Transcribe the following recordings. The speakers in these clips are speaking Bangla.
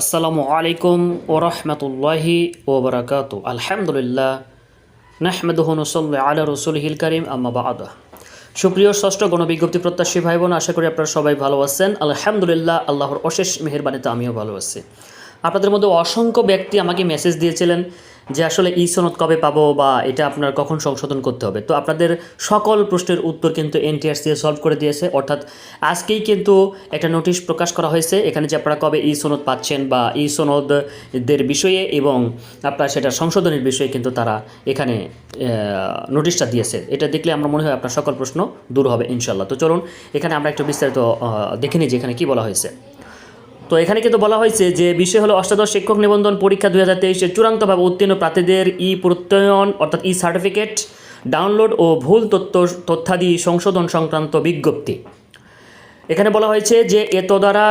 আসসালামু আলাইকুম ওরহমতুল্লাহি ওবরাকাত আলহামদুলিল্লাহ নাহমেদুহনুসল্লা আলা রসুলহিল করিম আম্মাবা আদা সুপ্রিয় ষষ্ঠ গণবিজ্ঞপ্তি প্রত্যাশী ভাই বোন আশা করি আপনারা সবাই ভালো আছেন। আলহামদুলিল্লাহ, আল্লাহর অশেষ মেহরবানিতে আমিও ভালো আছি। আপনাদের মধ্যে অসংখ্য ব্যক্তি আমাকে মেসেজ দিয়েছিলেন যে আসলে ই সনদ কবে পাবো বা এটা আপনার কখন সংশোধন করতে হবে। তো আপনাদের সকল প্রশ্নের উত্তর কিন্তু এনটিআরসি সলভ করে দিয়েছে। অর্থাৎ আজকেই কিন্তু একটা নোটিশ প্রকাশ করা হয়েছে। এখানে যে আপনারা কবে ই সনদ পাচ্ছেন বা ই সনদদের বিষয়ে এবং আপনার সেটা সংশোধনের বিষয়ে কিন্তু তারা এখানে নোটিশটা দিয়েছে। এটা দেখলে আমরা মনে হয় আপনার সকল প্রশ্ন দূর হবে ইনশাল্লাহ তো চলুন, এখানে আমরা একটু বিস্তারিত দেখে নিই যে এখানে কী বলা হয়েছে। তো এখানে কিন্তু বলা হয়েছে যে বিষয় হলো অষ্টাদশ শিক্ষক নিবন্ধন পরীক্ষা দুই হাজার তেইশে চূড়ান্তভাবে উত্তীর্ণ প্রার্থীদের ই প্রত্যয়ন, অর্থাৎ ই সার্টিফিকেট, ডাউনলোড ও ভুল তথ্য, তথ্যাদি সংশোধন সংক্রান্ত বিজ্ঞপ্তি। এখানে বলা হয়েছে যে এত দ্বারা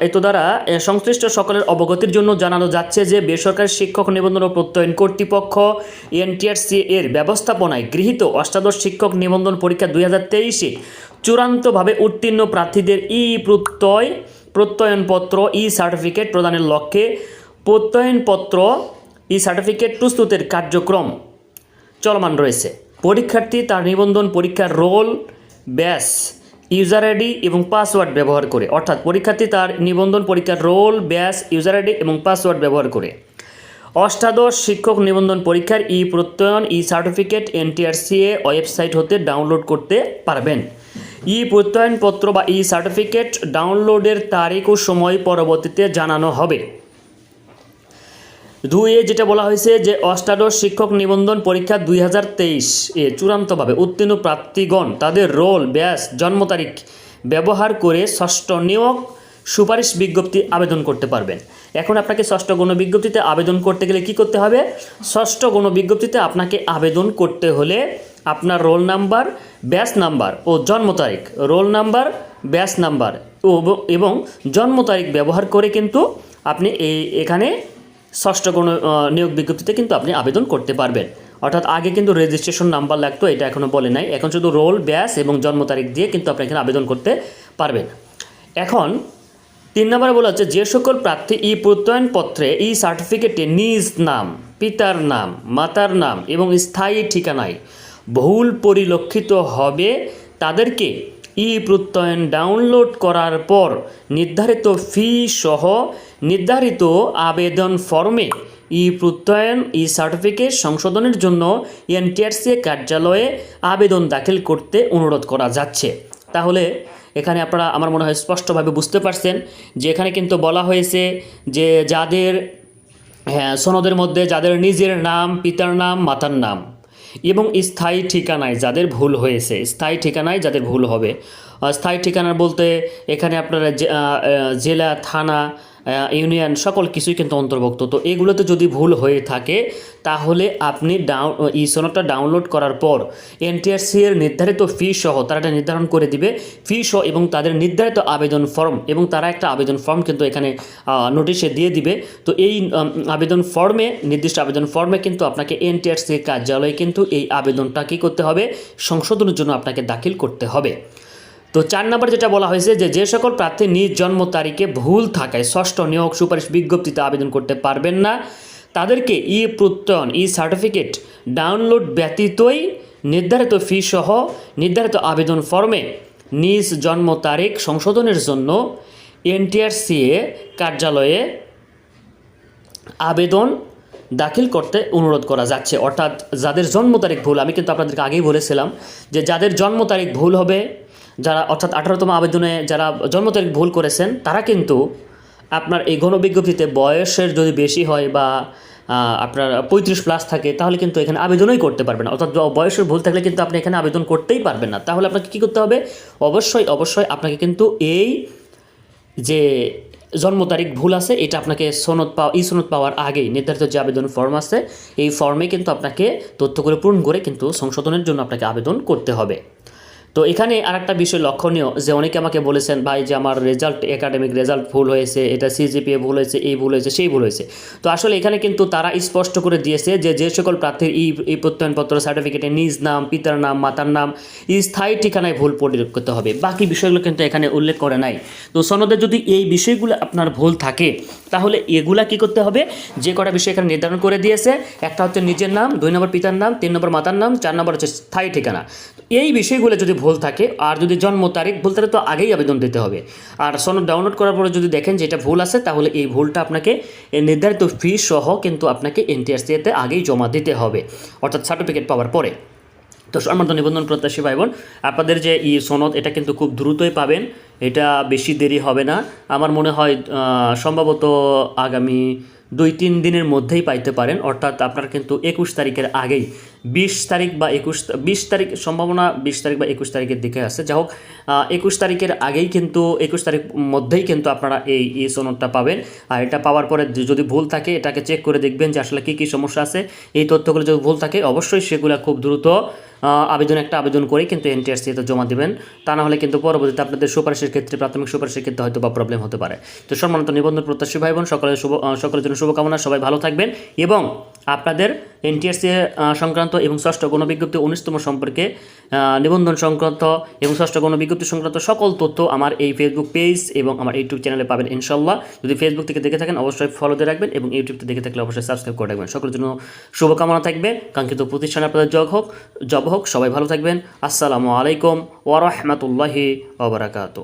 এত দ্বারা সংশ্লিষ্ট সকলের অবগতির জন্য জানানো যাচ্ছে যে বেসরকারি শিক্ষক নিবন্ধন ও প্রত্যয়ন কর্তৃপক্ষ এনটিআরসি এর ব্যবস্থাপনায় গৃহীত অষ্টাদশ শিক্ষক নিবন্ধন পরীক্ষা দুই হাজার তেইশে চূড়ান্তভাবে উত্তীর্ণ প্রার্থীদের ই প্রত্যয় প্রত্যয়নপত্র ই সার্টিফিকেট প্রদানের লক্ষ্যে প্রত্যয়নপত্র ই সার্টিফিকেট প্রস্তুতের কার্যক্রম চলমান রয়েছে। পরীক্ষার্থী তার নিবন্ধন পরীক্ষার রোল, ব্যাস, ইউজার আইডি এবং পাসওয়ার্ড ব্যবহার করে। অর্থাৎ পরীক্ষার্থী তার নিবন্ধন পরীক্ষার রোল, ব্যাস, ইউজার আইডি এবং পাসওয়ার্ড ব্যবহার করে। অষ্টাদশ শিক্ষক নিবন্ধন পরীক্ষার ই প্রত্যয়ন ই সার্টিফিকেট এনটিআরসিএ ওয়েবসাইট হতে ডাউনলোড করতে পারবেন। ই প্রত্যয়নপত্র বা ই সার্টিফিকেট ডাউনলোডের তারিখ ও সময় পরবর্তীতে জানানো হবে। দুইয়ে যেটা বলা হয়েছে যে, অষ্টাদশ শিক্ষক নিবন্ধন পরীক্ষা দুই হাজার তেইশ এ চূড়ান্তভাবে উত্তীর্ণ প্রার্থীগণ তাদের রোল, ব্যাস, জন্ম তারিখ ব্যবহার করে ষষ্ঠ নিয়োগ সুপারিশ বিজ্ঞপ্তি আবেদন করতে পারবেন। এখন আপনাকে ষষ্ঠ গণ বিজ্ঞপ্তিতে আবেদন করতে গেলে কি করতে হবে? ষষ্ঠ গণ বিজ্ঞপ্তিতে আপনাকে আবেদন করতে হলে আপনার রোল নাম্বার ব্যাস নাম্বার ও জন্ম তারিখ। রোল নাম্বার ব্যাস নাম্বার ও- এবং জন্ম তারিখ ব্যবহার করে কিন্তু আপনি এই এখানে ষষ্ঠ কোনো নিয়োগ বিজ্ঞপ্তিতে কিন্তু আপনি আবেদন করতে পারবেন। অর্থাৎ আগে কিন্তু রেজিস্ট্রেশন নাম্বার লাগতো, এটা এখনও বলে নাই। এখন শুধু রোল ব্যাস এবং জন্ম তারিখ দিয়ে কিন্তু আপনি এখানে আবেদন করতে পারবেন। এখন তিন নম্বরে বলা হচ্ছে, যে সকল প্রার্থী ই প্রত্যয়নপত্রে ই সার্টিফিকেটে নিজ নাম, পিতার নাম, মাতার নাম এবং স্থায়ী ঠিকানায় ভুল পরিলক্ষিত হবে তাদেরকে ই প্রত্যয়ন ডাউনলোড করার পর নির্ধারিত ফি সহ নির্ধারিত আবেদন ফর্মে ই প্রত্যয়ন, ই সার্টিফিকেট সংশোধনের জন্য এনটিআরসি কার্যালয়ে আবেদন দাখিল করতে অনুরোধ করা যাচ্ছে। তাহলে এখানে আপনারা আমার মনে হয় স্পষ্টভাবে বুঝতে পারছেন যে এখানে কিন্তু বলা হয়েছে যে যাদের হ্যাঁ সনদের মধ্যে যাদের নিজের নাম, পিতার নাম, মাতার নাম এবং স্থায়ী ঠিকানায় যাদের ভুল হয়েছে স্থায়ী ঠিকানায় যাদের ভুল হবে। স্থায়ী ঠিকানা বলতে এখানে আপনারা জেলা, থানা ইউনিয়ন সকল কিছুই কিন্তু অন্তর্ভুক্ত। তো এগুলোতে যদি ভুল হয়ে থাকে, তাহলে আপনি ডাউন ই সনদটা ডাউনলোড করার পর এনটিআরসি এর নির্ধারিত ফি সহ তারা এটা নির্ধারণ করে দিবে। ফি সহ এবং তাদের নির্ধারিত আবেদন ফর্ম এবং তারা একটা আবেদন ফর্ম কিন্তু এখানে নোটিশে দিয়ে দিবে। তো এই আবেদন ফর্মে নির্দিষ্ট আবেদন ফর্মে কিন্তু আপনাকে এনটিআরসি কার্যালয়ে কিন্তু এই আবেদনটা কী করতে হবে? সংশোধনের জন্য আপনাকে দাখিল করতে হবে। তো চার নম্বর যেটা বলা হয়েছে যে যে সকল প্রার্থী নিজ জন্ম তারিখে ভুল থাকায় ষষ্ঠ নিয়োগ সুপারিশ বিজ্ঞপ্তিতে আবেদন করতে পারবেন না। তাদেরকে ই প্রত্যয়ন ই সার্টিফিকেট ডাউনলোড ব্যতীতই নির্ধারিত ফি সহ নির্ধারিত আবেদন ফর্মে নিজ জন্ম তারিখ সংশোধনের জন্য এনটিআরসিএ কার্যালয়ে আবেদন দাখিল করতে অনুরোধ করা যাচ্ছে। অর্থাৎ যাদের জন্ম তারিখ ভুল, আমি কিন্তু আপনাদেরকে আগেই বলেছিলাম যে যাদের জন্ম তারিখ ভুল হবে যারা অর্থাৎ আঠারোতম আবেদনে যারা জন্ম তারিখ ভুল করেছেন, তারা কিন্তু আপনার এই গণবিজ্ঞপ্তিতে বয়সের যদি বেশি হয় বা আপনার পঁয়ত্রিশ প্লাস থাকে, তাহলে কিন্তু এখানে আবেদনই করতে পারবেন না। অর্থাৎ বয়সের ভুল থাকলে কিন্তু আপনি এখানে আবেদন করতেই পারবেন না। তাহলে আপনাকে কী করতে হবে? অবশ্যই অবশ্যই আপনাকে কিন্তু এই যে জন্ম তারিখ ভুল আছে, এটা আপনাকে সনদ পাওয়া ই সনদ পাওয়ার আগেই নির্ধারিত যে আবেদন ফর্ম আছে, এই ফর্মে কিন্তু আপনাকে তথ্যগুলো পূরণ করে কিন্তু সংশোধনের জন্য আপনাকে আবেদন করতে হবে। তো এখানে আরেকটা বিষয় লক্ষণীয়, যে অনেকে আমাকে বলেছেন, ভাই, যে আমার রেজাল্ট একাডেমিক রেজাল্ট ভুল হয়েছে, এটা সিজিপিএ ভুল হয়েছে, এই ভুল হয়েছে, সেই ভুল হয়েছে। তো আসলে এখানে কিন্তু তারা স্পষ্ট করে দিয়েছে যে যে সকল প্রার্থীর এই এই প্রত্যয়নপত্র সার্টিফিকেটে নিজ নাম, পিতার নাম, মাতার নাম স্থায়ী ঠিকানায় ভুল পরিয়োগ করতে হবে। বাকি বিষয়গুলো কিন্তু এখানে উল্লেখ করে নাই। তো সনদে যদি এই বিষয়গুলো আপনার ভুল থাকে, তাহলে এগুলা কি করতে হবে? যে কটা বিষয় এখানে নির্ধারণ করে দিয়েছে, একটা হচ্ছে নিজের নাম, দুই নম্বর পিতার নাম, তিন নম্বর মাতার নাম, চার নম্বর হচ্ছে স্থায়ী ঠিকানা। এই বিষয়গুলো যদি ভুল থাকে আর যদি জন্ম তারিখ ভুল তাহলে তো আগেই আবেদন দিতে হবে। আর সনদ ডাউনলোড করার পরে যদি দেখেন যে এটা ভুল আছে, তাহলে এই ভুলটা আপনাকে নির্ধারিত ফি সহ কিন্তু আপনাকে এনটিআরসিতে আগেই জমা দিতে হবে, অর্থাৎ সার্টিফিকেট পাওয়ার পরে। তো সম্মানিত নিবন্ধন প্রত্যাশী ভাই বোন আপনাদের যে ই সনদ, এটা কিন্তু খুব দ্রুতই পাবেন। এটা বেশি দেরি হবে না। আমার মনে হয় সম্ভবত আগামী দুই তিন দিনের মধ্যেই পাইতে পারেন, অর্থাৎ আপনার কিন্তু একুশ তারিখের আগেই বিশ তারিখ বা একুশ বিশ তারিখ, সম্ভাবনা বিশ তারিখ বা একুশ তারিখের দিকে আছে। যা হোক একুশ তারিখের আগেই কিন্তু, একুশ তারিখ মধ্যেই কিন্তু আপনারা এই ই সনদটা পাবেন। আর এটা পাওয়ার পরে যদি ভুল থাকে, এটাকে চেক করে দেখবেন যে আসলে কী কী সমস্যা আছে। এই তথ্যগুলো যদি ভুল থাকে, অবশ্যই সেগুলো খুব দ্রুত আবেদন একটা আবেদন করে কিন্তু এনটিআরসিতে জমা দিবেন। তা না হলে কিন্তু পরবর্তীতে আপনাদের সুপারিশের ক্ষেত্রে, প্রাথমিক সুপারিশের ক্ষেত্রে হয়তো বা প্রবলেম হতে পারে। তো সম্মানিত নিবন্ধন প্রত্যাশী ভাই বোন সকলের শুভ সকলের জন্য শুভকামনা। সবাই ভালো থাকবেন এবং আপনাদের এনটিআরসি সংক্রান্ত এবং ষষ্ঠ গণবিজ্ঞপ্তি উনিশতম সম্পর্কে নিবন্ধন সংক্রান্ত এবং ষষ্ঠ গণবিজ্ঞপ্তি সংক্রান্ত সকল তথ্য আমার এই ফেসবুক পেজ এবং আমার ইউটিউব চ্যানেলে পাবেন ইনশাল্লাহ। যদি ফেসবুক থেকে দেখে থাকেন, অবশ্যই ফলো দিয়ে রাখবেন এবং ইউটিউব থেকে দেখে থাকলে অবশ্যই সাবস্ক্রাইব করে রাখবেন। সকলের জন্য শুভকামনা থাকবে। কাঙ্ক্ষিত প্রতিষ্ঠানে আপনাদের জব হোক জব হোক, সবাই ভালো থাকবেন। আসসালামু আলাইকুম ওরহমতুল্লাহি ওবরাকাতু